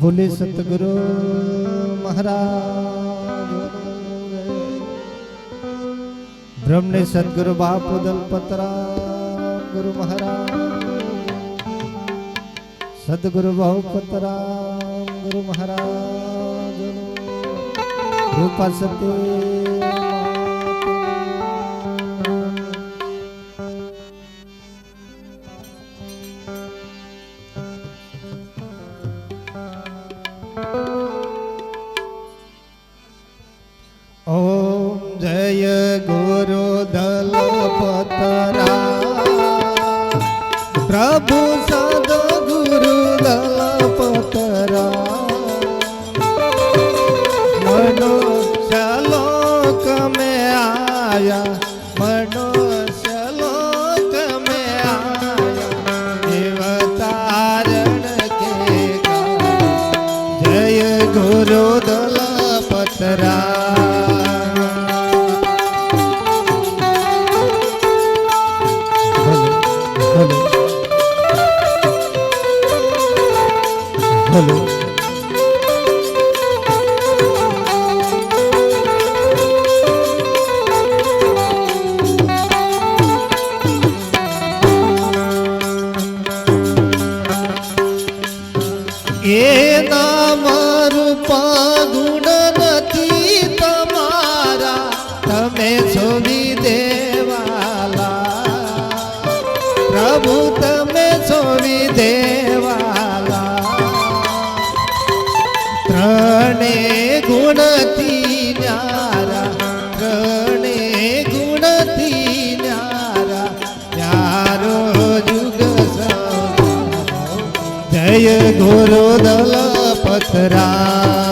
બોલે સતગુરુ મહારાજ બ્રહ્મને સદગુરુ બાપુ દલપતરામ ગુરુ મહારાજ સદગુરુ બાપતરામ ગુરુ મહારાજ રૂપા સત્ય એ નામ રૂપા ગુણ નથી તમારા તમે છોડી દેવાલા. પ્રભુ તમે છોડી દેવાલા. ગુણથી જય ગુરુ દલ પથરા.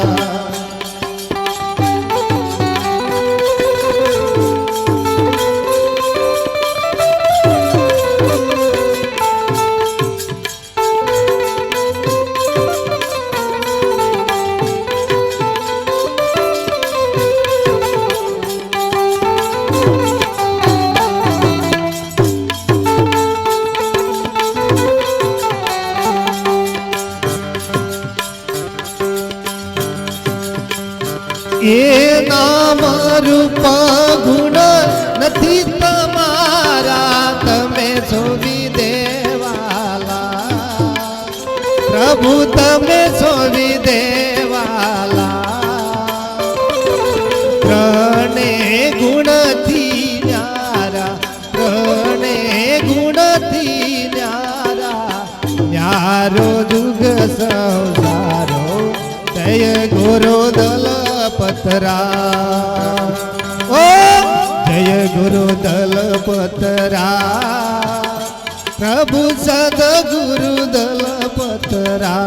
રૂપા ગુણ નથી તમારા, તમે સોવી દેવાલા. પ્રભુ, તમે દેવાલા. ત્રણે ગુણથી ગુણથી ન્યારા ન્યારો. જુગ સંસારો, જય ગુરુ દલ પતરા ગુરુ દલપતરા. પ્રભુ સદગુરુ દલપતરા.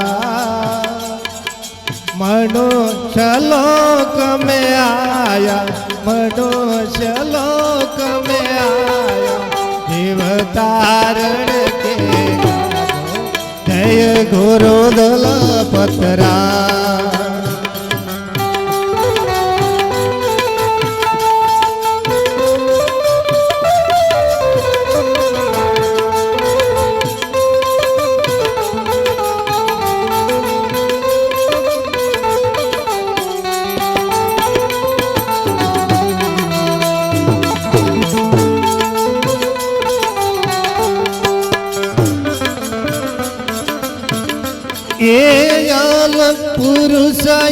મનો શલોક મે આયા મનો શલોક મે આયા. જીવ તારણ કે જય ગુરુ દલપતરા.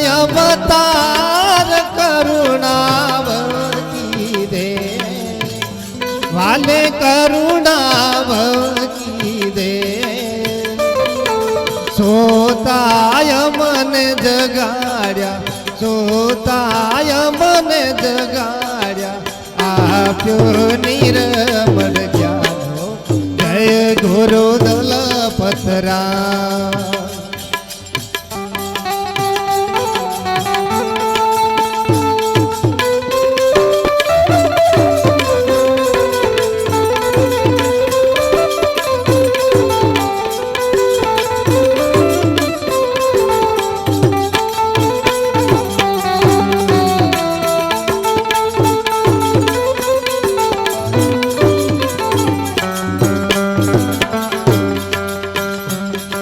अवतार करुणावर की दे। वाले करुणावर की दे। सोताय मन जगाड्या, सोताय मन जगाड्या आप्यो निरमल ज्ञानो। जय गुरु दल पथरा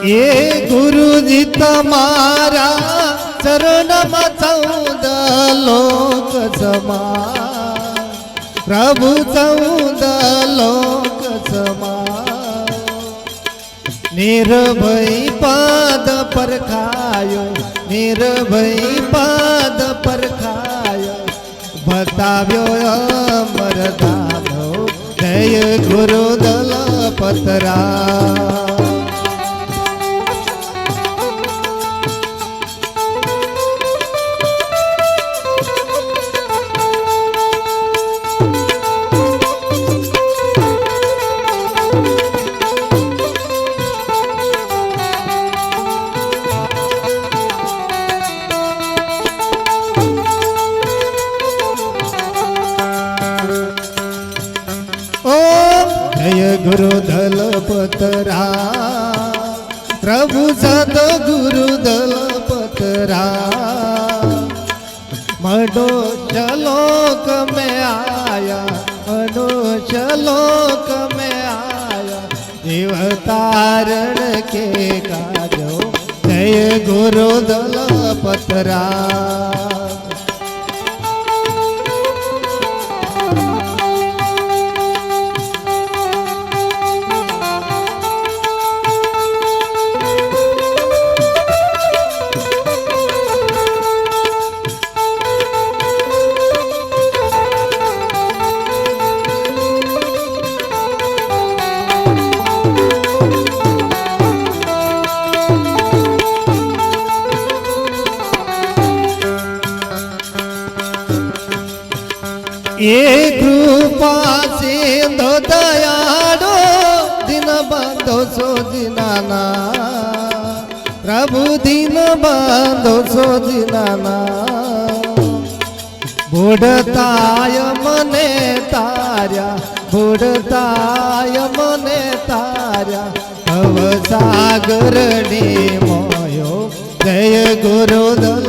એ ગુરુજી તમારા ચરણમાં ચૌદ લોક સમા પ્રભુ ચૌદ લોક સમા નિર્ભય પાદ પર ખાયો, નિર્ભય પાદ પર ખાયો. બતાવ્યો અમર દાદો જય ગુરુ દલ પતરા તો ગુરુદલ પકરા મનો ચલોક મે આયા મનો ચલોક મે આયા જીવ તારણ કે કાજો જય ગુરુદલ પતરા એ કૃપા સિંધુ દયાળો, દિન બાંધો સો દિનાના પ્રભુ દિન બાંધો સો દિનાના ભોડતાય મને તાર્યા ભોડતાય મને તાર્યા. ભવ સાગરની મોયો, જય ગુરુ દલ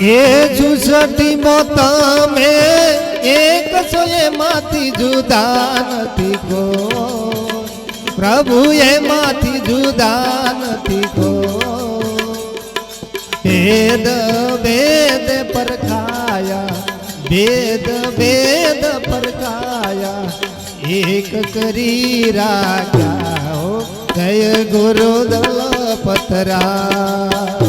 એ જુસટી તમે એક છો એમાંથી જુદા નથી કો પ્રભુ એમાંથી જુદા નથી કો ભેદ ભેદ પરખાયા ભેદ ભેદ પરખાયા એક કરી રાખ્યા હો જય ગુરુ દલ પતરા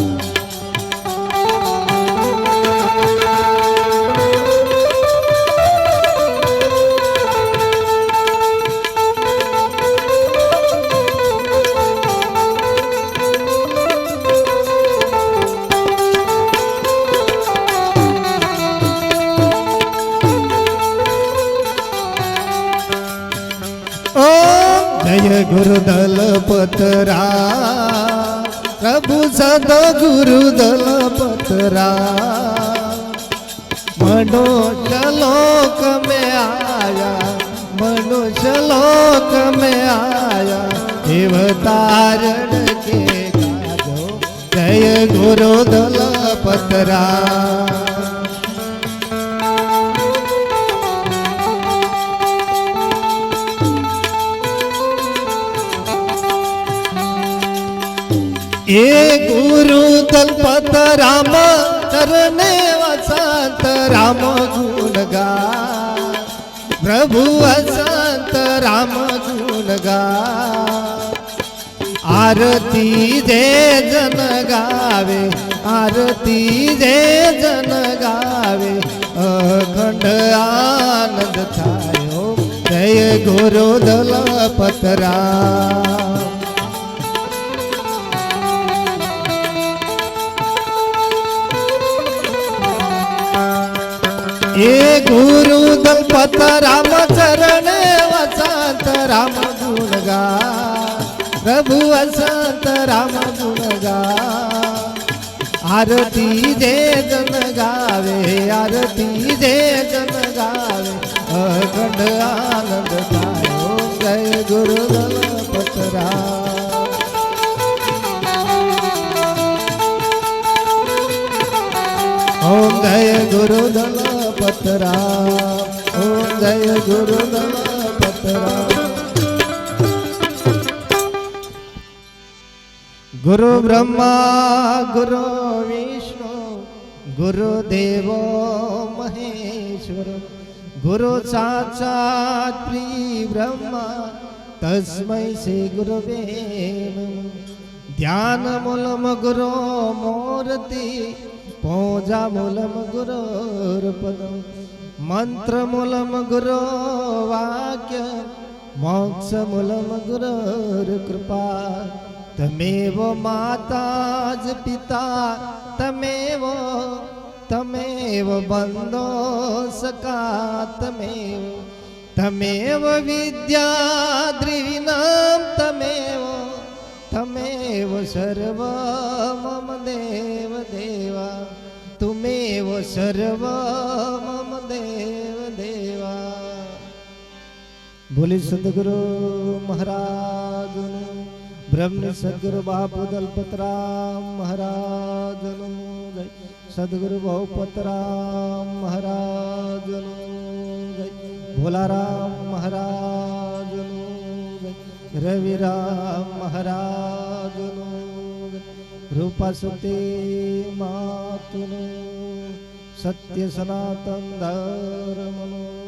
ગુરુદલ પતરા પ્રભુ સદ ગુરુદલ પતરા મનો ચલોક મે આયા મનો ચલોક મે આયા દેવતારણ કે ગાજો જય ગુરુદલ પતરા ये गुरु कल्पत राम चरणे वसंत राम गुण गा. प्रभु वसंत राम गुण गा. आरती जे जन गावे आरती जे जन गावे. अखंड आनंद थायो जय गुरु दलपतरा એ ગુરુ દંપત રામ રામ ગુણગા. પ્રભુ વસંત રામ ગુણગા. આરતી જે જન ગાવે, આરતી જે જન ગાવે. અખંડ આનંદ થાય જય ગુરુ ગણપતરા ઓમ જય ગુરુ ગણપતરા ઓમ જય ગુરુ ગણપતરા ગુરુ બ્રહ્મા, ગુરુ વિષ્ણુ, ગુરુ દેવો મહેશ્વર, ગુરુ સાક્ષાત પ્રી બ્રહ્મા તસ્મૈ શ્રી ગુરવે ધ્યાન મૂલમ ગુરો મૂર્તિ પૂજા મૂલમ ગુરોર્પદમ મંત્ર મૂલમ ગુરો વાક્ય. મોક્ષ મૂલમ ગુરોર કૃપા. તમેવ માતા જ પિતા. તમેવ તમેવ બંધો સકા તમેવ તમેવ વિદ્યા દ્રિવિનામ. તમેવ તમેવ સર્વ મમ દેવા. તુમેવ સર્વ મમ દેવ દેવા બોલી સદગુરુ મહારાજનું બ્રહ્મની સદગુરુ બાપુ દલપતરામ મહારાજનું જય સદગુરુ બહુપતરામ મહારાજનું જય ભોલારામ મહારાજનું જય રવિરામ મહારાજનું જય नृपसते मातुनु सत्यसनातन्धर्मनु